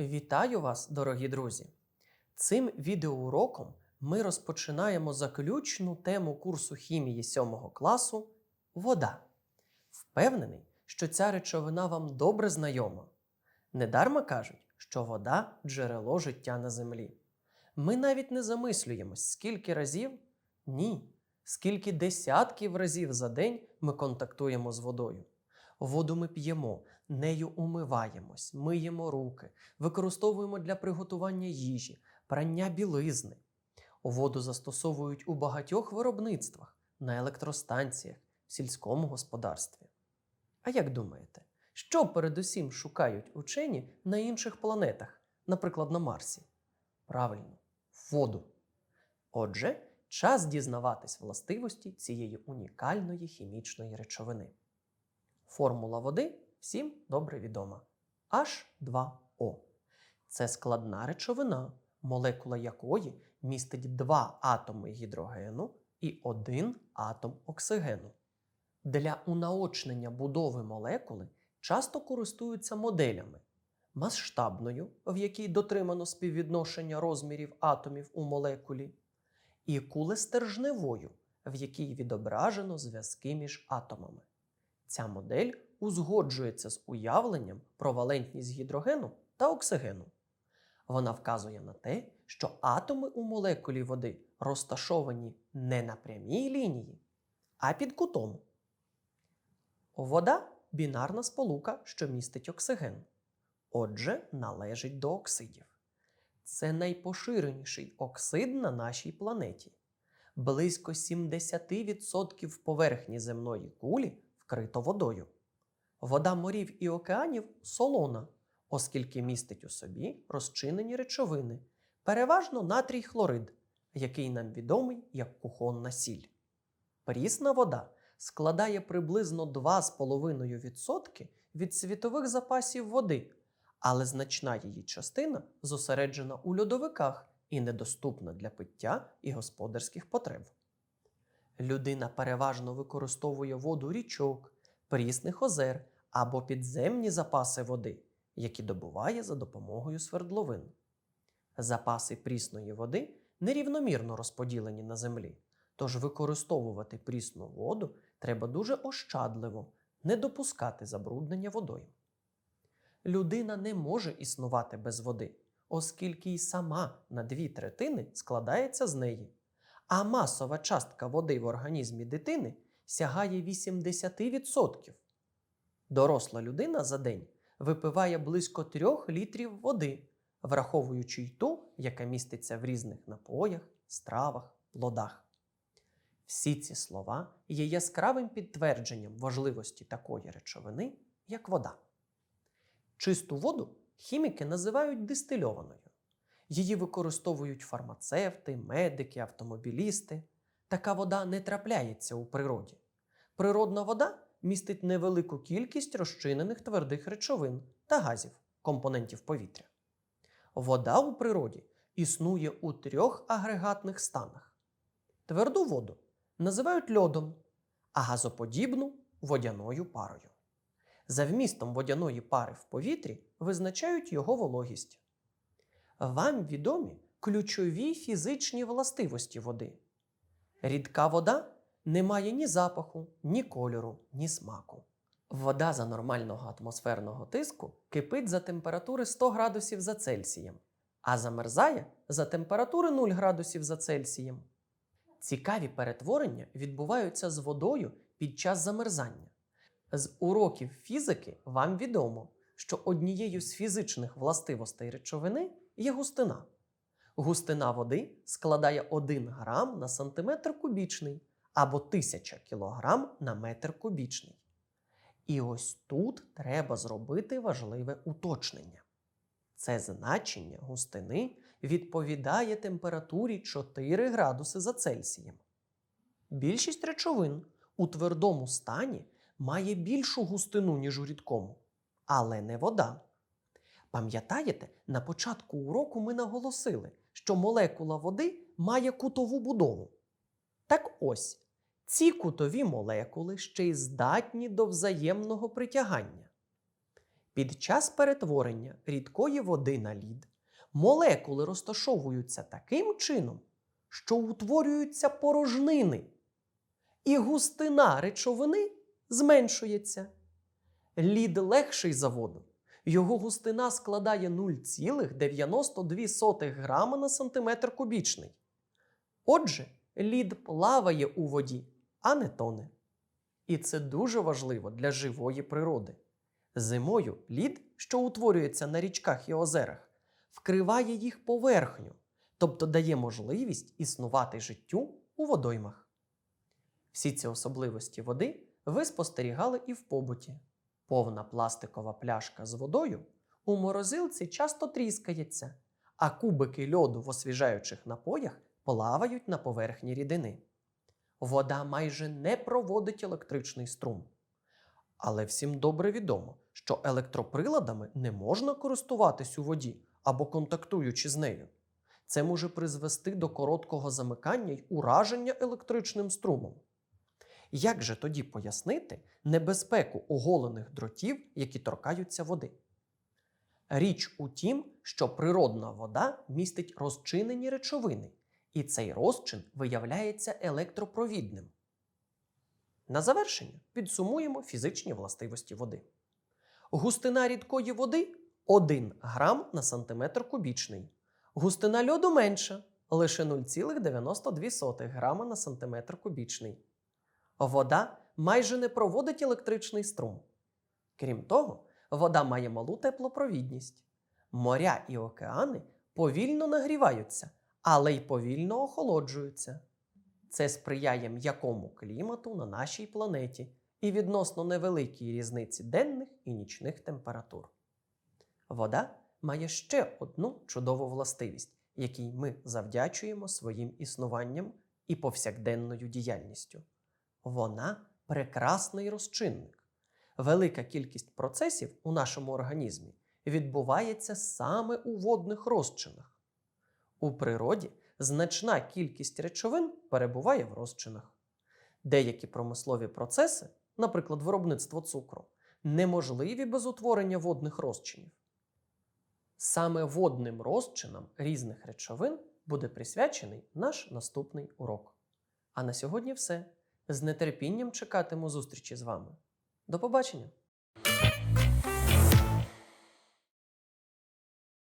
Вітаю вас, дорогі друзі! Цим відеоуроком ми розпочинаємо заключну тему курсу хімії 7 класу вода. Впевнений, що ця речовина вам добре знайома. Недарма кажуть, що вода джерело життя на землі. Ми навіть не замислюємось, скільки разів ні, скільки десятків разів за день ми контактуємо з водою. Воду ми п'ємо, нею умиваємось, миємо руки, використовуємо для приготування їжі, прання білизни. Воду застосовують у багатьох виробництвах, на електростанціях, в сільському господарстві. А як думаєте, що передусім шукають учені на інших планетах, наприклад, на Марсі? Правильно, воду. Отже, час дізнаватись властивості цієї унікальної хімічної речовини. Формула води всім добре відома. H2O. Це складна речовина, молекула якої містить два атоми гідрогену і один атом оксигену. Для унаочнення будови молекули часто користуються моделями масштабною, в якій дотримано співвідношення розмірів атомів у молекулі, і кулестержневою, в якій відображено зв'язки між атомами. Ця модель узгоджується з уявленням про валентність гідрогену та оксигену. Вона вказує на те, що атоми у молекулі води розташовані не на прямій лінії, а під кутом. Вода бінарна сполука, що містить оксиген. Отже, належить до оксидів. Це найпоширеніший оксид на нашій планеті. Близько 70% поверхні земної кулі вкрито водою. Вода морів і океанів солона, оскільки містить у собі розчинені речовини, переважно натрій хлорид, який нам відомий як кухонна сіль. Прісна вода складає приблизно 2,5% від світових запасів води, але значна її частина зосереджена у льодовиках і недоступна для пиття і господарських потреб. Людина переважно використовує воду річок, прісних озер або підземні запаси води, які добуває за допомогою свердловин. Запаси прісної води нерівномірно розподілені на землі, тож використовувати прісну воду треба дуже ощадливо, не допускати забруднення водою. Людина не може існувати без води, оскільки й сама на дві третини складається з неї, а масова частка води в організмі дитини сягає 80%. Доросла людина за день випиває близько 3 літрів води, враховуючи й ту, яка міститься в різних напоях, стравах, плодах. Всі ці слова є яскравим підтвердженням важливості такої речовини, як вода. Чисту воду хіміки називають дистильованою. Її використовують фармацевти, медики, автомобілісти. Така вода не трапляється у природі. Природна вода містить невелику кількість розчинених твердих речовин та газів, компонентів повітря. Вода у природі існує у трьох агрегатних станах. Тверду воду називають льодом, а газоподібну водяною парою. За вмістом водяної пари в повітрі визначають його вологість. Вам відомі ключові фізичні властивості води. Рідка вода не має ні запаху, ні кольору, ні смаку. Вода за нормального атмосферного тиску кипить за температури 100 градусів за Цельсієм, а замерзає за температури 0 градусів за Цельсієм. Цікаві перетворення відбуваються з водою під час замерзання. З уроків фізики вам відомо, що однією з фізичних властивостей речовини є густина. Густина води складає 1 грам на сантиметр кубічний або 1000 кілограм на метр кубічний. І ось тут треба зробити важливе уточнення. Це значення густини відповідає температурі 4 градуси за Цельсієм. Більшість речовин у твердому стані має більшу густину, ніж у рідкому, але не вода. Пам'ятаєте, на початку уроку ми наголосили, що молекула води має кутову будову. Так ось, ці кутові молекули ще й здатні до взаємного притягання. Під час перетворення рідкої води на лід молекули розташовуються таким чином, що утворюються порожнини, і густина речовини зменшується. Лід легший за воду. Його густина складає 0,92 грама на сантиметр кубічний. Отже, лід плаває у воді, а не тоне. І це дуже важливо для живої природи. Зимою лід, що утворюється на річках і озерах, вкриває їх поверхню, тобто дає можливість існувати життю у водоймах. Всі ці особливості води ви спостерігали і в побуті. Повна пластикова пляшка з водою у морозилці часто тріскається, а кубики льоду в освіжаючих напоях плавають на поверхні рідини. Вода майже не проводить електричний струм. Але всім добре відомо, що електроприладами не можна користуватись у воді або контактуючи з нею. Це може призвести до короткого замикання й ураження електричним струмом. Як же тоді пояснити небезпеку оголених дротів, які торкаються води? Річ у тім, що природна вода містить розчинені речовини, і цей розчин виявляється електропровідним. На завершення підсумуємо фізичні властивості води. Густина рідкої води 1 грам на сантиметр кубічний. Густина льоду менша лише 0,92 грама на сантиметр кубічний. Вода майже не проводить електричний струм. Крім того, вода має малу теплопровідність. Моря і океани повільно нагріваються, але й повільно охолоджуються. Це сприяє м'якому клімату на нашій планеті і відносно невеликій різниці денних і нічних температур. Вода має ще одну чудову властивість, якій ми завдячуємо своїм існуванням і повсякденною діяльністю. Вона прекрасний розчинник. Велика кількість процесів у нашому організмі відбувається саме у водних розчинах. У природі значна кількість речовин перебуває в розчинах. Деякі промислові процеси, наприклад, виробництво цукру, неможливі без утворення водних розчинів. Саме водним розчинам різних речовин буде присвячений наш наступний урок. А на сьогодні все. З нетерпінням чекатиму зустрічі з вами. До побачення!